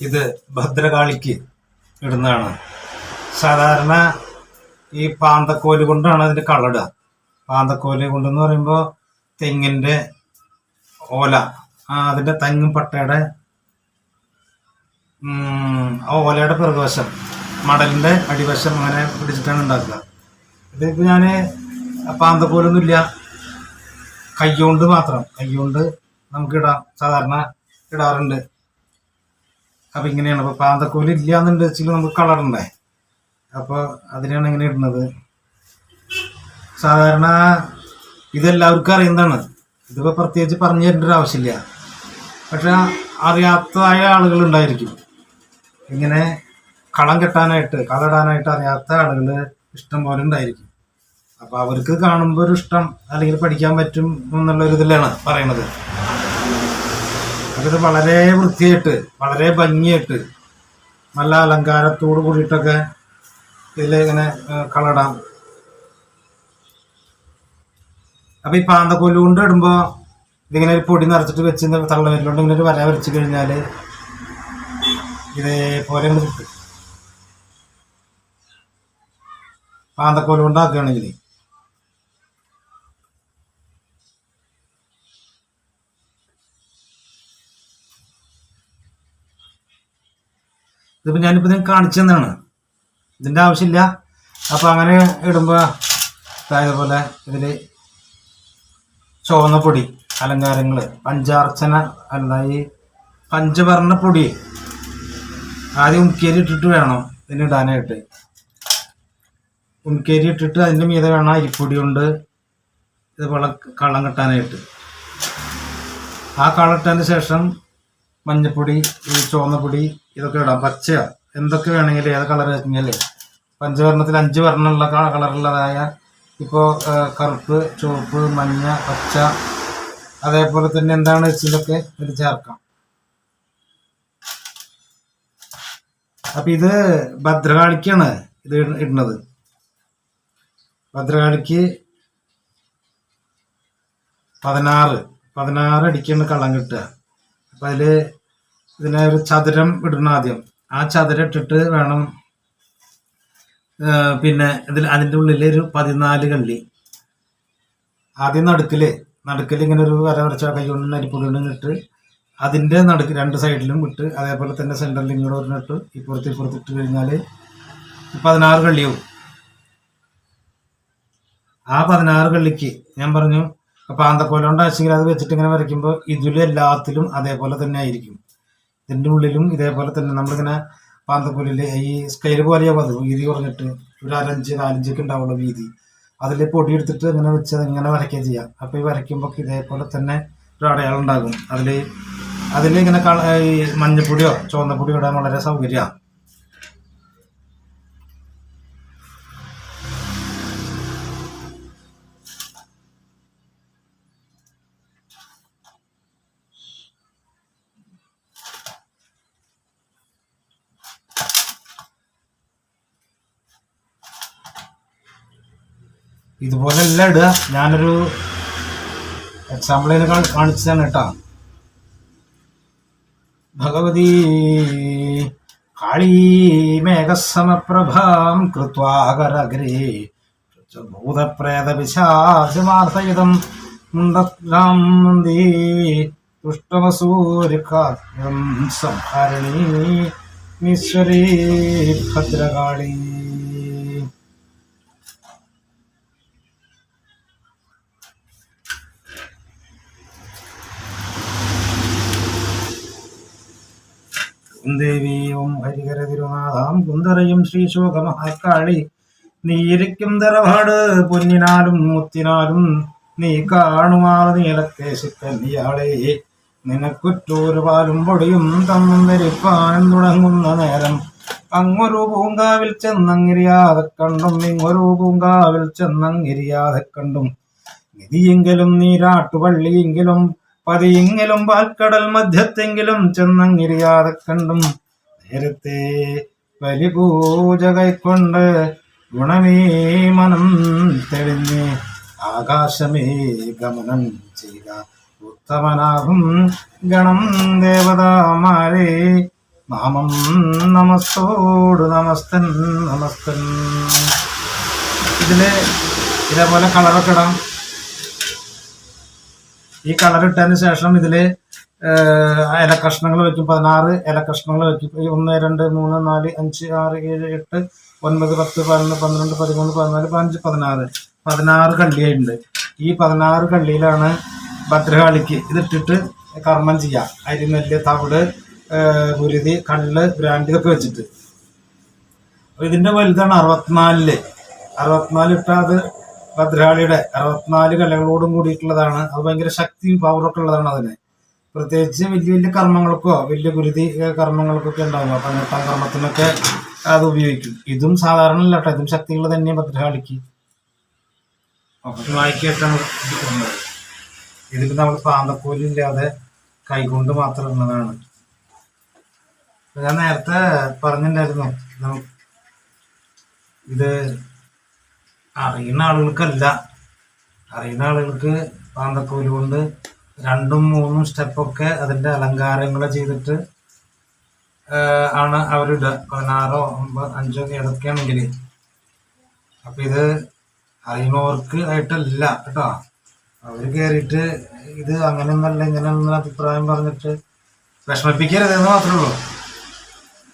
ഇത് ഭദ്രകാളിക്ക് ഇടുന്നതാണ്. സാധാരണ ഈ പാന്തക്കോൽ കൊണ്ടാണ് അതിന്റെ കളടുക പാന്തക്കോൽ കൊണ്ടെന്ന് പറയുമ്പോൾ തെങ്ങിന്റെ ഓല. ആ അതിന്റെ തെങ്ങും പട്ടയുടെ ഓലയുടെ പിറകുവശം മടലിന്റെ അടിവശം അങ്ങനെ പിടിച്ചിട്ടാണ് ഉണ്ടാക്കുക. ഇതിപ്പോൾ ഞാൻ പാന്തക്കോലൊന്നുമില്ല കൈകൊണ്ട് മാത്രം കൈകൊണ്ട് നമുക്ക് ഇടാം. സാധാരണ ഇടാറുണ്ട്. അപ്പൊ ഇങ്ങനെയാണ്. അപ്പൊ പാന്തക്കോൽ ഇല്ല എന്നുണ്ട് വെച്ചാൽ നമുക്ക് കളർ ഉണ്ടേ അപ്പൊ അതിനാണ് ഇങ്ങനെ ഇടുന്നത്. സാധാരണ ഇതെല്ലാവർക്കും അറിയുന്നതാണ്. ഇതിപ്പോ പ്രത്യേകിച്ച് പറഞ്ഞു തരേണ്ട ഒരു ആവശ്യമില്ല. പക്ഷെ അറിയാത്തതായ ആളുകൾ ഉണ്ടായിരിക്കും. ഇങ്ങനെ കളം കെട്ടാനായിട്ട് കളടാനായിട്ട് അറിയാത്ത ആളുകൾ ഇഷ്ടം പോലെ ഉണ്ടായിരിക്കും. അപ്പൊ അവർക്ക് കാണുമ്പോൾ ഒരു ഇഷ്ടം അല്ലെങ്കിൽ പഠിക്കാൻ പറ്റും എന്നുള്ള ഒരു ഇതിലാണ് പറയണത് അത് വളരെ വൃത്തിയായിട്ട് വളരെ ഭംഗിയായിട്ട് നല്ല അലങ്കാരത്തോട് കൂടിയിട്ടൊക്കെ ഇതിൽ ഇങ്ങനെ കളടാം അപ്പൊ ഈ പാന്തക്കോൽ കൊണ്ട് ഇടുമ്പോ ഇതിങ്ങനെ ഒരു പൊടി നിറച്ചിട്ട് വെച്ച് തള്ളവരിലോണ്ട് ഇങ്ങനെ ഒരു വര വരച്ചു കഴിഞ്ഞാൽ ഇതേപോലെ കിട്ടും. പാന്തക്കോൽ കൊണ്ടാക്കുകയാണെങ്കിൽ ഇതിപ്പോ ഞാനിപ്പോ നിങ്ങൾക്ക് കാണിച്ചു തന്നാണ്. ഇതിന്റെ ആവശ്യമില്ല. അപ്പോൾ അങ്ങനെ ഇടുമ്പോൾ ഇതായതുപോലെ ഇതിൽ ചുവന്ന പൊടി അലങ്കാരങ്ങൾ പഞ്ചാർച്ചന അല്ല ഈ പഞ്ചവർണ പൊടി ആദ്യം ഉമ്മക്കേരി ഇട്ടിട്ട് വേണം ഇതിനിടാനായിട്ട് ഉമ്മക്കേരി ഇട്ടിട്ട് അതിന്റെ മീതെ വേണം അരിപ്പൊടി കൊണ്ട് ഇതുപോലെ കള്ളം കെട്ടാനായിട്ട്. ആ കള്ളിട്ടതിന് ശേഷം മഞ്ഞപ്പൊടി ഈ ചുവന്ന പൊടി ഇതൊക്കെ ഇടാം. പച്ച എന്തൊക്കെ വേണമെങ്കിലും ഏത് കളർ വെച്ചെങ്കിൽ പഞ്ചവർണത്തിൽ അഞ്ച് വർണമുള്ള കളറുള്ളതായ ഇപ്പോൾ കറുപ്പ് ചുവപ്പ് മഞ്ഞ പച്ച അതേപോലെ തന്നെ എന്താണ് വെച്ചതൊക്കെ ഇത് ചേർക്കാം. അപ്പം ഇത് ഭദ്രകാളിക്കാണ് ഇത് ഇട- ഇടുന്നത്. ഭദ്രകാളിക്ക് പതിനാറ്. പതിനാറ് അടിക്കാണ് കള്ളം കിട്ടുക. അപ്പം അതിൽ ഇതിനെ ഒരു ചതുരം ഇടണം ആദ്യം. ആ ചതുരം ഇട്ടിട്ട് വേണം പിന്നെ ഇതിൽ അതിന്റെ ഉള്ളിൽ ഒരു പതിനാല് കള്ളി. ആദ്യം നടുക്കിൽ നടുക്കിൽ ഇങ്ങനെ ഒരു വര വരച്ച കൈ കൊണ്ട് അരിപ്പൊടി ഇട്ട് അതിന്റെ നടുക്ക് രണ്ട് സൈഡിലും ഇട്ട് അതേപോലെ തന്നെ സെന്ററിൽ ഇങ്ങോട്ട് ഒരെണ്ണിട്ട് ഇപ്പുറത്ത് ഇപ്പുറത്ത് ഇട്ട് കഴിഞ്ഞാൽ പതിനാറ് കള്ളിയാവും. ആ പതിനാറ് കള്ളിക്ക് ഞാൻ പറഞ്ഞു പാന്തക്കോല കൊണ്ടാച്ചെങ്കിൽ അത് വെച്ചിട്ട് ഇങ്ങനെ വരയ്ക്കുമ്പോൾ ഇതിലും എല്ലാത്തിലും അതേപോലെ തന്നെ ആയിരിക്കും. ഇതിന്റെ ഉള്ളിലും ഇതേപോലെ തന്നെ നമ്മളിങ്ങനെ പാന്തപ്പൂരിൽ ഈ സ്കെയിൽ പോലെയാവും അത് വീതി കുറഞ്ഞിട്ട് ഒരു അരഞ്ച് നാലഞ്ചൊക്കെ ഉണ്ടാവുള്ളൂ വീതി. അതിൽ പൊടി എടുത്തിട്ട് ഇങ്ങനെ വെച്ച് ഇങ്ങനെ വരയ്ക്കുക ചെയ്യാം. അപ്പോൾ ഈ വരയ്ക്കുമ്പോൾ ഇതേപോലെ തന്നെ ഒരു അടയാളം ഉണ്ടാകും. അതിൽ അതിൽ ഇങ്ങനെ ഈ മഞ്ഞപ്പൊടിയോ ചുവന്നപ്പൊടിയോ ഇടാൻ വളരെ സൗകര്യമാണ് ഇതുപോലെ അല്ല ഇടുക ഞാനൊരു എക്സാമ്പിൾ കാണിച്ചതാണ് കേട്ടോ ഭഗവതി കാളീ മേഘസമപ്രഭാം കൃത്വാകരഗ്രേ ഭൂതപ്രേതപിശാചമാർത്ഥയിതം മുണ്ടം നന്ദി ദുഷ്ടമസൂര്യകാത്യം സംഹരണീ ഈശ്വരീ ഭദ്രകാളീ ദേവി ഹരിഹര തിരുനാഥാം കുന്തറയും ശ്രീശോക മഹാക്കാളി നീരിക്കും തറവാട് പൊന്നിനാലും മുത്തിനാലും നീ കാണുമാറ് നീലക്കേശിക്കല്ലിയാളെ നിനക്കുറ്റൂര് പാലും പൊടിയും തമ്മും ധരിപ്പാൻ തുടങ്ങുന്ന നേരം അങ്ങൊരു പൂങ്കാവിൽ ചെന്നങ്ങിരിയാതെ കണ്ടും ഇങ്ങൊരു പൂങ്കാവിൽ ചെന്നങ്ങിരിയാതെ കണ്ടും. നിധിയെങ്കിലും നീരാട്ടുപള്ളിയെങ്കിലും പതിയെങ്കിലും പാൽക്കടൽ മധ്യത്തെങ്കിലും ചെന്നങ്ങിരിയാതെ കണ്ടും നേരത്തെ ബലിപൂജ കൈക്കൊണ്ട് ഗുണമേ മനം തെളിഞ്ഞ് ആകാശമേ ഗമനം ചെയ്ത ഉത്തമനാകും ഗണം ദേവതാമാരെ നാമം നമസ്തോട് നമസ്തൻ നമസ്തൻ. ഇതിലെ ഇതേപോലെ കളറൊക്കെ ഇടാം. ഈ കളർ ഇട്ടതിന് ശേഷം ഇതിൽ ഇലക്കഷ്ണങ്ങൾ വെക്കും. പതിനാറ് ഇലക്കഷ്ണങ്ങൾ വെക്കും. ഒന്ന് രണ്ട് മൂന്ന് നാല് അഞ്ച് ആറ് ഏഴ് എട്ട് ഒൻപത് പത്ത് പതിനൊന്ന് പന്ത്രണ്ട് പതിമൂന്ന് പതിനാല് പതിനഞ്ച് പതിനാറ്. പതിനാറ് കള്ളിയുണ്ട് ഈ പതിനാറ് കള്ളിയിലാണ് ഭദ്രകാളിക്ക് ഇതിട്ടിട്ട് കർമ്മം ചെയ്യാം. അരിനെല്ല് തവിട് ഗുരുതി കള്ള് ബ്രാൻഡ് ഇതൊക്കെ വെച്ചിട്ട്. ഇതിന്റെ വലുതാണ് അറുപത്തിനാലിൽ. അറുപത്തിനാല് ഇട്ടാൽ അത് ഭദ്രകാളിയുടെ അറുപത്തിനാല് കലകളോടും കൂടിയിട്ടുള്ളതാണ്. അത് ഭയങ്കര ശക്തിയും പവറൊക്കെ ഉള്ളതാണ് അതിന്. പ്രത്യേകിച്ച് വലിയ വലിയ കർമ്മങ്ങൾക്കോ വലിയ ഗുരുതി കർമ്മങ്ങൾക്കൊക്കെ ഉണ്ടാകും അപ്പൊ അങ്ങനത്തെ കർമ്മത്തിനൊക്കെ അത് ഉപയോഗിക്കും. ഇതും സാധാരണ അല്ല കേട്ടോ. ഇതും ശക്തികൾ തന്നെ ഭദ്രകാളിക്ക് വായിക്കായിട്ടാണ് ഇതിൽ നമ്മൾ പാന്തക്കോലില്ലാതെ കൈകൊണ്ട് മാത്രം ഉള്ളതാണ് ഞാൻ നേരത്തെ പറഞ്ഞിട്ടുണ്ടായിരുന്നു. ഇത് അറിയുന്ന ആളുകൾക്കല്ല. അറിയുന്ന ആളുകൾക്ക് പാന്തക്കോൽ കൊണ്ട് രണ്ടും മൂന്നും സ്റ്റെപ്പൊക്കെ അതിന്റെ അലങ്കാരങ്ങൾ ചെയ്തിട്ട് ആണ് അവരിടുക. പതിനാറോ ഒമ്പത് അഞ്ചോ ഏതൊക്കെയാണെങ്കിൽ അപ്പം ഇത് അറിയുന്നവർക്ക് ആയിട്ടല്ല കേട്ടോ. അവർ കയറിയിട്ട് ഇത് അങ്ങനെയൊന്നല്ല ഇങ്ങനെയൊന്നും അഭിപ്രായം പറഞ്ഞിട്ട് വിഷമിപ്പിക്കരുതെന്ന് മാത്രമേ ഉള്ളൂ.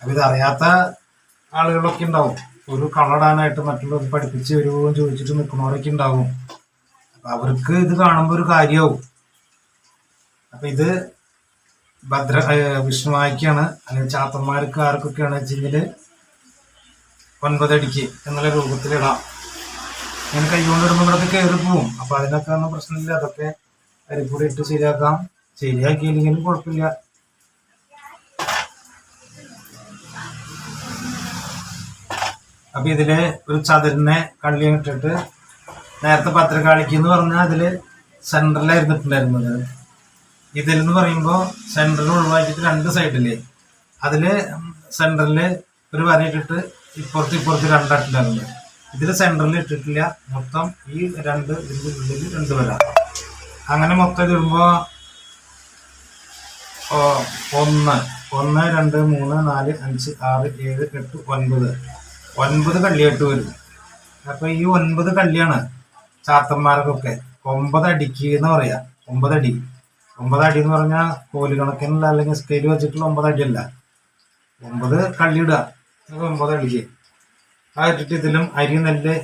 അപ്പം ഇത് അറിയാത്ത ആളുകളൊക്കെ ഉണ്ടാവും. ഒരു കളടാനായിട്ട് മറ്റുള്ളവർ പഠിപ്പിച്ച് വരുമോ ചോദിച്ചിട്ട് നിൽക്കുന്നവരൊക്കെ ഉണ്ടാവും. അവർക്ക് ഇത് കാണുമ്പോൾ ഒരു കാര്യമാവും അപ്പൊ ഇത് ഭദ്ര വിഷ്ണുവായിക്കാണ് അല്ലെങ്കിൽ ചാത്തന്മാർക്ക് ആർക്കൊക്കെയാണ് വെച്ചെങ്കിൽ ഒൻപതടിക്ക് എന്നുള്ള രൂപത്തിലിടാം ഇങ്ങനെ കൈകൊണ്ട് ഇടുമ്പോൾ ഇവിടെയൊക്കെ കയറി പോവും. അപ്പൊ അതിനൊക്കെ പ്രശ്നമില്ല. അതൊക്കെ അരിപ്പൊടി ഇട്ട് ശരിയാക്കാം. ശരിയാക്കിയില്ലെങ്കിലും കുഴപ്പമില്ല. അപ്പൊ ഇതിൽ ഒരു ചതുരനെ കള്ളി ഇട്ടിട്ട് നേരത്തെ പത്രക്കാളിക്ക് എന്ന് പറഞ്ഞാൽ അതിൽ സെൻട്രലായിരുന്നിട്ടുണ്ടായിരുന്നത് ഇതിൽ എന്ന് പറയുമ്പോൾ സെൻട്രൽ ഒഴിവാക്കിയിട്ട് രണ്ട് സൈഡിൽ അതിൽ സെന്ററിൽ ഒരു വര ഇട്ടിട്ട് ഇപ്പുറത്ത് ഇപ്പുറത്ത് രണ്ടായിട്ടില്ലായിരുന്നു ഇതിൽ സെൻട്രലിൽ ഇട്ടിട്ടില്ല. മൊത്തം ഈ രണ്ട് ഇതിന്റെ ഉള്ളിൽ രണ്ട് വര. അങ്ങനെ മൊത്തം ഇതിടുമ്പോ ഓ, ഒന്ന്. ഒന്ന് രണ്ട് മൂന്ന് നാല് അഞ്ച് ആറ് ഏഴ് എട്ട് ഒൻപത്. ഒൻപത് കള്ളിയായിട്ട് വരും. അപ്പൊ ഈ ഒൻപത് കള്ളിയാണ് ചാത്തന്മാർക്കൊക്കെ ഒമ്പത് അടിക്ക് എന്ന് പറയാ. ഒമ്പതടി. ഒമ്പതടി എന്ന് പറഞ്ഞാൽ കോൽ കണക്കിനുള്ള അല്ലെങ്കിൽ സ്കെയിൽ വെച്ചിട്ടുള്ള ഒമ്പതടി അല്ല ഒമ്പത് കള്ളിയിടുക. ഒമ്പത് അടിക്ക് ആ ഇട്ടിട്ട് ഇതിലും അരി നെല്ല്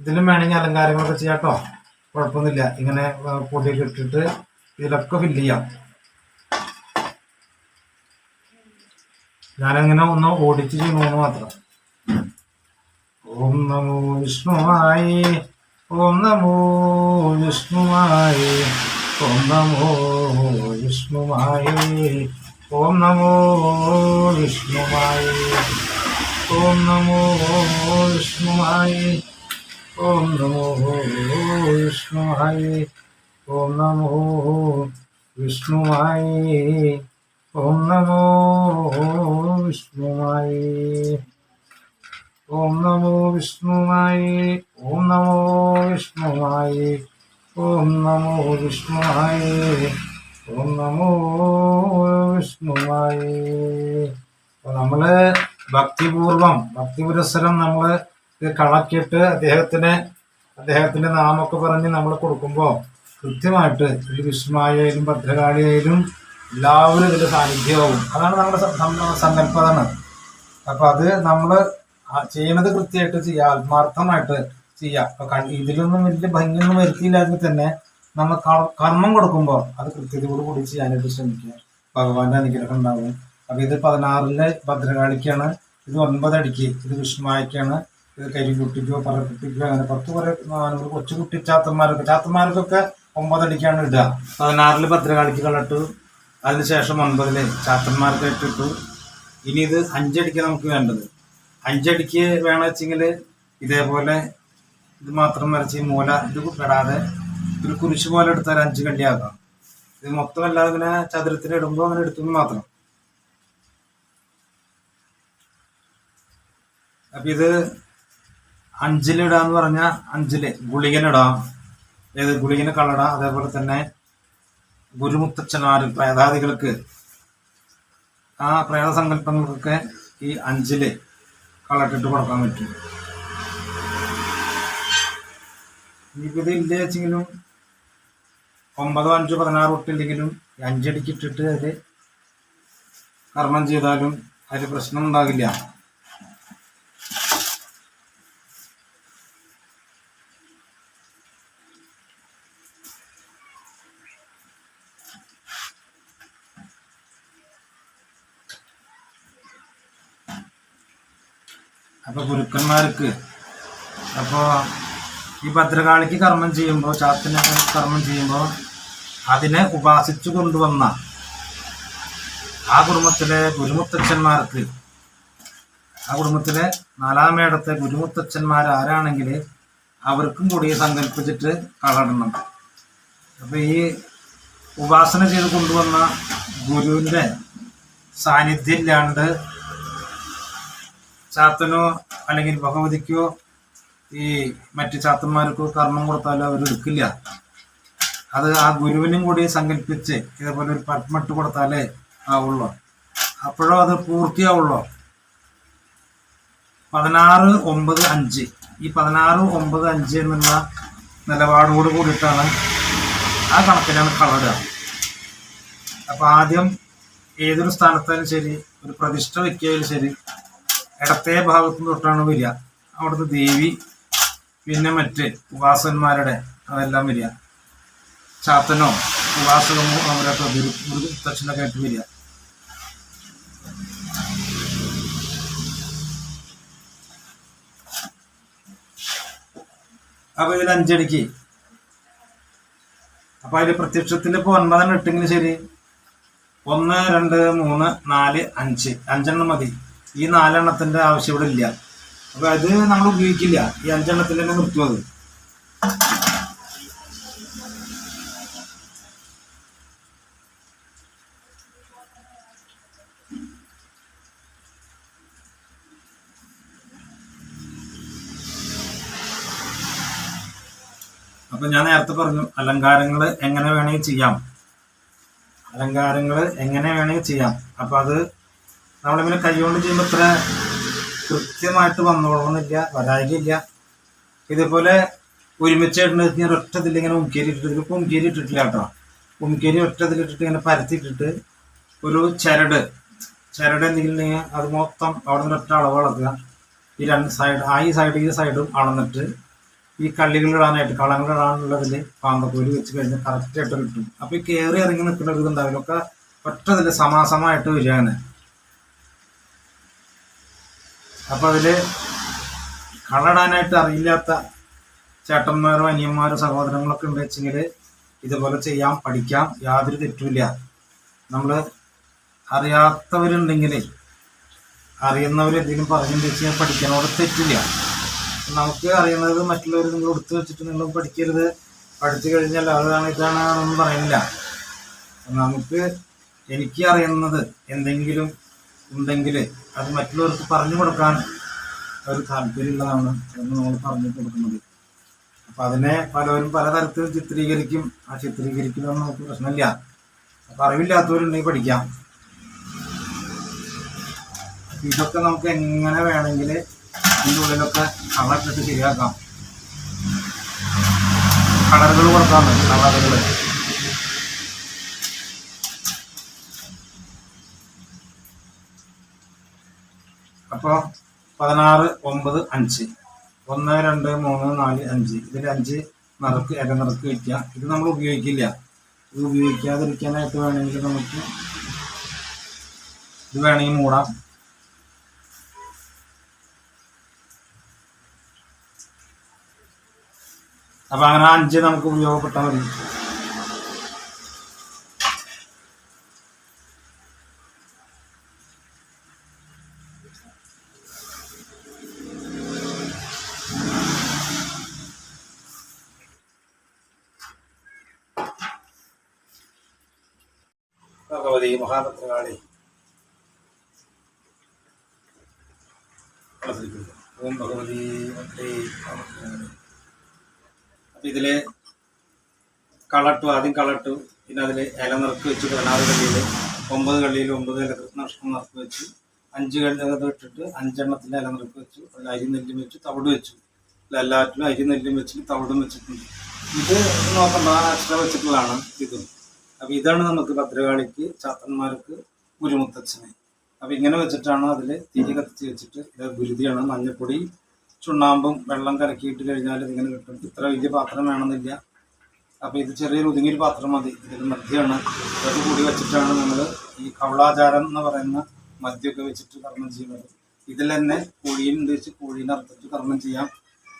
ഇതിലും വേണമെങ്കിൽ അലങ്കാരങ്ങളൊക്കെ ചെയ്യാം കേട്ടോ കുഴപ്പമൊന്നുമില്ല. ഇങ്ങനെ പൊടിയൊക്കെ ഇട്ടിട്ട് ഇതിലൊക്കെ ഫില്ല് ചെയ്യാം. ഞാനങ്ങനെ ഒന്ന് ഓടിച്ച് ചെയ്യണമെന്ന് മാത്രം. ഓം നമോ വിഷ്ണുവായി ഓം നമോ വിഷ്ണുവായി ഓം നമോ വിഷ്ണുവായി ഓം നമോ വിഷ്ണുവായി ഓം നമോ വിഷ്ണുവായി ഓം നമോ വിഷ്ണുവായി ഓം നമോ വിഷ്ണുവായി ഓം നമോ വിഷ്ണുവായി ഓം നമോ വിഷ്ണുവായി ഓം നമോ വിഷ്ണുവായി ഓം നമോ വിഷ്ണുവായി ഓം നമോ വിഷ്ണുവായി നമ്മൾ ഭക്തിപൂർവം ഭക്തി പുരസ്സരം നമ്മൾ ഇത് കളക്കിയിട്ട് അദ്ദേഹത്തിന് അദ്ദേഹത്തിന്റെ നാമൊക്കെ പറഞ്ഞ് നമ്മൾ കൊടുക്കുമ്പോൾ കൃത്യമായിട്ട് ഇതിൽ വിഷ്ണുവായാലും ഭദ്രകാളിയായാലും എല്ലാവരും ഇതിൽ സാന്നിധ്യമാവും. അതാണ് നമ്മുടെ സങ്കല്പതാണ് അപ്പോൾ അപ്പൊ അത് നമ്മൾ ആ ചെയ്യണത് കൃത്യമായിട്ട് ചെയ്യുക ആത്മാർത്ഥമായിട്ട് ചെയ്യുക ഇതിലൊന്നും വലിയ ഭംഗിയൊന്നും വരുത്തിയില്ലാതെ തന്നെ നമ്മൾ കർമ്മം കൊടുക്കുമ്പോൾ അത് കൃത്യതയോട് കൂടി ചെയ്യാനായിട്ട് ശ്രമിക്കുക. ഭഗവാന്റെ അനുഗ്രഹം ഉണ്ടാവും. അപ്പൊ ഇത് പതിനാറിലെ ഭദ്രകാളിക്കാണ് ഇത് ഒൻപതടിക്ക് ഇത് വിഷ്ണുവായിക്കാണ് ഇത് കരിക്കുട്ടിക്കോ പറക്കുട്ടിക്കോ അങ്ങനെ പത്ത് കുറെ കൊച്ചു കുട്ടി ചാത്തന്മാരൊക്കെ ചാത്തന്മാർക്കൊക്കെ ഒമ്പതടിക്കാണ് ഇടുക. പതിനാറിൽ ഭദ്രകാളിക്ക് കളട്ടു അതിനുശേഷം ഒൻപതിൽ ചാത്തന്മാർക്ക് ഇട്ടിട്ടു. ഇനി ഇത് അഞ്ചടിക്ക് നമുക്ക് വേണ്ടത്. അഞ്ചടിക്ക് വേണം വെച്ചെങ്കിൽ ഇതേപോലെ ഇത് മാത്രം വരച്ച് മൂല ഇത് പെടാതെ ഒരു കുരിശ് പോലെ എടുത്താൽ അഞ്ച് കണ്ടിയാക്കാം ഇത് മൊത്തം അല്ലാതെ ഇങ്ങനെ ചതുരത്തിന് ഇടുമ്പോൾ അങ്ങനെ എടുത്തു മാത്രം. അപ്പൊ ഇത് അഞ്ചിലിടാന്ന് പറഞ്ഞാൽ അഞ്ചിൽ. ഗുളികനിടാം ഏത് ഗുളികന് കളടാം അതേപോലെ തന്നെ ഗുരുമുത്തച്ഛനാരും പ്രേതാദികൾക്ക് ആ പ്രേത സങ്കല്പങ്ങൾക്കൊക്കെ ഈ അഞ്ചിൽ കളട്ടിട്ട് കൊടുക്കാൻ പറ്റും. ഇത് ഇല്ല വെച്ചെങ്കിലും ഒമ്പതോ അഞ്ചോ പതിനാറ് ഒട്ടില്ലെങ്കിലും അഞ്ചടിക്കിട്ടിട്ട് അതിൽ കർമ്മം ചെയ്താലും അതിൽ പ്രശ്നം ഉണ്ടാകില്ല ഗുരുക്കന്മാർക്ക്. അപ്പോൾ ഈ ഭദ്രകാളിക്ക് കർമ്മം ചെയ്യുമ്പോൾ ചാത്തിന് കർമ്മം ചെയ്യുമ്പോൾ അതിനെ ഉപാസിച്ചു കൊണ്ടുവന്ന ആ കുടുംബത്തിലെ ഗുരുമുത്തച്ഛന്മാർക്ക് ആ കുടുംബത്തിലെ നാലാം മേടത്തെ ഗുരുമുത്തച്ഛന്മാർ ആരാണെങ്കിൽ അവർക്കും കൂടി സങ്കല്പിച്ചിട്ട് കളടണം. അപ്പോൾ ഈ ഉപാസന ചെയ്ത് കൊണ്ടുവന്ന ഗുരുവിന്റെ സാന്നിധ്യം ഇല്ലാണ്ട് ചാത്തനോ അല്ലെങ്കിൽ ഭഗവതിക്കോ ഈ മറ്റു ചാത്തന്മാർക്കോ കർമ്മം കൊടുത്താലോ അവർ എടുക്കില്ല. അത് ആ ഗുരുവിനും കൂടി സങ്കല്പിച്ച് ഇതേപോലെ ഒരു പത്മട്ട് കൊടുത്താലേ ആവുള്ളൂ. അപ്പോഴോ അത് പൂർത്തിയാവുള്ളൂ. പതിനാറ് ഒമ്പത് അഞ്ച്. ഈ പതിനാറ് ഒമ്പത് അഞ്ച് എന്നുള്ള നിലപാടോട് കൂടിയിട്ടാണ് ആ കണക്കിലാണ് കളറുക അപ്പൊ ആദ്യം ഏതൊരു സ്ഥാനത്തായാലും ശരി ഒരു പ്രതിഷ്ഠ വയ്ക്കിയാലും ശരി ഇടത്തെ ഭാഗത്തു തൊട്ടാണ് വരിക. അവിടുത്തെ ദേവി പിന്നെ മറ്റ് ഉപാസന്മാരുടെ അതെല്ലാം വരിക. ചാത്തനോ ഉപാസകമോ അവരൊക്കെ ദക്ഷിണൊക്കെ ആയിട്ട് വരിക. അപ്പൊ ഇതിൽ അഞ്ചടിക്ക്. അപ്പൊ അതിൽ പ്രത്യക്ഷത്തിൽ ഇപ്പൊ ഒൻപതെണ്ണം ഇട്ടെങ്കിലും ശരി. ഒന്ന് രണ്ട് മൂന്ന് നാല് അഞ്ച്. അഞ്ചെണ്ണം മതി. ഈ നാലെണ്ണത്തിന്റെ ആവശ്യം ഇവിടെ ഇല്ല. അപ്പൊ അത് നമ്മൾ ഉപയോഗിക്കില്ല. ഈ അഞ്ചെണ്ണത്തിന്റെ തന്നെ നിർത്തും അത് അപ്പൊ ഞാൻ നേരത്തെ പറഞ്ഞു അലങ്കാരങ്ങൾ എങ്ങനെ വേണമെങ്കിൽ ചെയ്യാം. അലങ്കാരങ്ങൾ എങ്ങനെ വേണമെങ്കിൽ ചെയ്യാം. അപ്പൊ അത് നമ്മളിങ്ങനെ കൈകൊണ്ട് ചെയ്യുമ്പോൾ ഇത്ര കൃത്യമായിട്ട് വന്നോളണമെന്നില്ല വരായികയില്ല ഇതേപോലെ ഒരുമിച്ച് ഞാൻ ഒറ്റ ഇതിൽ ഇങ്ങനെ ഉമ്ക്കേരി ഇട്ടിട്ട് ഇതിലിപ്പോൾ ഉമ്ക്കേരി ഇട്ടിട്ടില്ല കേട്ടോ. ഉമ്മക്കേരി ഒറ്റ ഇതിലിട്ടിട്ട് ഇങ്ങനെ പരത്തിയിട്ടിട്ട് ഒരു ചരട് ചരട് എന്തെങ്കിലും അത് മൊത്തം അവിടെ നിന്ന് ഒറ്റ അളവ് അളക്കുക. ഈ രണ്ട് സൈഡ് ആ ഈ സൈഡ് ഈ സൈഡും അളന്നിട്ട് ഈ കളങ്ങൾ ഇടാനുള്ളതിൽ പാമ്പക്കോൽ വെച്ച് കഴിഞ്ഞാൽ കറക്റ്റ് ആയിട്ട് കിട്ടും. അപ്പോൾ ഈ കയറി ഇറങ്ങി നിൽക്കുന്ന ഒരു ഇതുണ്ടാവില്ല ഒക്കെ ഒറ്റതിൽ സമാസമായിട്ട് വരികയാണ്. അപ്പൊ അതിൽ കളടാനായിട്ട് അറിയില്ലാത്ത ചേട്ടന്മാരോ അനിയന്മാരോ സഹോദരങ്ങളൊക്കെ ഉണ്ട് വെച്ചെങ്കിൽ ഇതുപോലെ ചെയ്യാം പഠിക്കാം യാതൊരു തെറ്റുമില്ല. നമ്മൾ അറിയാത്തവരുണ്ടെങ്കിൽ അറിയുന്നവർ എന്തെങ്കിലും പറഞ്ഞിട്ട് വെച്ച് കഴിഞ്ഞാൽ പഠിക്കാനോട് തെറ്റില്ല. നമുക്ക് അറിയുന്നത് മറ്റുള്ളവർ നിങ്ങൾ എടുത്തു വെച്ചിട്ട് നിങ്ങൾ പഠിക്കരുത്. പഠിച്ചു കഴിഞ്ഞാൽ അതാണ് ഇതാണ് പറയുന്നില്ല. നമുക്ക് എനിക്ക് അറിയുന്നത് എന്തെങ്കിലും ഉണ്ടെങ്കിൽ അത് മറ്റുള്ളവർക്ക് പറഞ്ഞു കൊടുക്കാൻ ഒരു താല്പര്യമുള്ളതാണ് എന്ന് നമ്മൾ പറഞ്ഞു കൊടുക്കുന്നത്. അപ്പൊ അതിനെ പലവരും പലതരത്തിൽ ചിത്രീകരിക്കും. ആ ചിത്രീകരിക്കുന്നതൊന്നും നമുക്ക് പ്രശ്നമില്ല. അപ്പൊ അറിവില്ലാത്തവരുണ്ടെങ്കിൽ പഠിക്കാം. ഇതൊക്കെ നമുക്ക് എങ്ങനെ വേണമെങ്കിൽ ഇതിന്റെ ഉള്ളിലൊക്കെ കളറിട്ടിട്ട് ശരിയാക്കാം. കളറുകൾ കൊടുക്കാം. കളറുകൾ. അപ്പോൾ പതിനാറ് ഒമ്പത് അഞ്ച്. ഒന്ന് രണ്ട് മൂന്ന് നാല് അഞ്ച്. ഇതിൽ അഞ്ച് നിറക്ക് ഇര നിറക്ക് വയ്ക്കുക ഇത് നമ്മൾ ഉപയോഗിക്കില്ല. ഇത് ഉപയോഗിക്കാതിരിക്കാനായിട്ട് വേണമെങ്കിൽ നമുക്ക് ഇത് വേണമെങ്കിൽ മൂടാം. അപ്പൊ അങ്ങനെ അഞ്ച് നമുക്ക് ഉപയോഗപ്പെട്ടാൽ മതി. ഭഗവതി മഹാപത്രകാളി. ഓം ഭഗവതി അപ്പൊ ഇതിലെ കളട്ടു ആദ്യം കളട്ടു പിന്നെ അതിൽ ഇല നിറക്ക് വെച്ച് പതിനാറ് കള്ളിയിൽ ഒമ്പത് കള്ളിയിൽ ഒമ്പത് ഇല നഷ്ടം നിറക്ക് വെച്ചു അഞ്ച് അത് ഇട്ടിട്ട് അഞ്ചെണ്ണത്തിന്റെ ഇല നിറക്ക് വെച്ചു അതിൽ അരി നെല്ലും വെച്ചു തവിട് വെച്ചു. എല്ലാറ്റിലും അരി നെല്ലും വെച്ചിട്ട് തവിടും വെച്ചിട്ടുണ്ട്. ഇത് നോക്കണ്ട എക്സ്ട്രാ വെച്ചിട്ടുള്ളതാണ് ഇതും. അപ്പം ഇതാണ് നമുക്ക് ഭദ്രകാളിക്ക് ചാത്തന്മാർക്ക് ഗുരുമുത്തച്ഛന്. അപ്പോൾ ഇങ്ങനെ വെച്ചിട്ടാണ് അതിൽ തിരി കത്തിച്ച് വെച്ചിട്ട് ഗുരുതിയാണ്. മഞ്ഞപ്പൊടി ചുണ്ണാമ്പും വെള്ളം കലക്കിയിട്ട് കഴിഞ്ഞാൽ ഇങ്ങനെ കിട്ടും. ഇത്ര വലിയ പാത്രം വേണമെന്നില്ല. അപ്പോൾ ഇത് ചെറിയൊരു ഒതുങ്ങിയൊരു പാത്രം മതി. ഇതിൽ മദ്യമാണ്. അത് കൂടി വെച്ചിട്ടാണ് നമ്മൾ ഈ കവളാചാരം എന്ന് പറയുന്ന മദ്യമൊക്കെ വെച്ചിട്ട് കർമ്മം ചെയ്യുന്നത്. ഇതിൽ തന്നെ കോഴീനെ ഉദ്ദേശിച്ച് കോഴീനെ അറുത്തിട്ട് കർമ്മം ചെയ്യാം.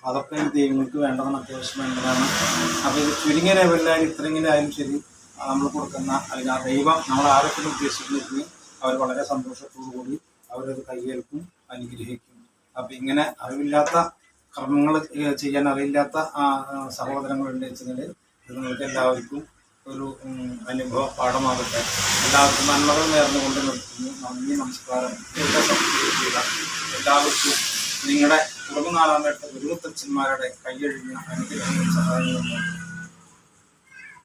അതൊക്കെ ദൈവങ്ങൾക്ക് വേണ്ടതാണ്. അത്യാവശ്യം വേണ്ടതാണ്. അപ്പോൾ ഇത് ചുരുങ്ങിയ ലെവലിലായാലും ഇത്രയെങ്കിലും ആയാലും ശരി. നമ്മൾ കൊടുക്കുന്ന അല്ലെങ്കിൽ ആ ദൈവം നമ്മൾ ആരൊക്കെ ഉദ്ദേശിക്കുന്നതിന് അവർ വളരെ സന്തോഷത്തോടു കൂടി അവരത് കൈയേൽക്കും അനുഗ്രഹിക്കും. അപ്പം ഇങ്ങനെ അറിവില്ലാത്ത കർമ്മങ്ങൾ ചെയ്യാൻ അറിയില്ലാത്ത സഹോദരങ്ങളുണ്ട് വെച്ചാൽ ഇത് നിങ്ങൾക്ക് എല്ലാവർക്കും ഒരു അനുഭവ പാഠമാകട്ടെ. എല്ലാവർക്കും നന്മകൾ നേർന്നുകൊണ്ട് നിർത്തുന്നു. നന്ദി നമസ്കാരം. എല്ലാവർക്കും നിങ്ങളുടെ കുടുംബനാളാമേട്ട ഗുരുവത്തച്ഛന്മാരുടെ കൈയഴിഞ്ഞ അനുഗ്രഹങ്ങൾ സഹായങ്ങളും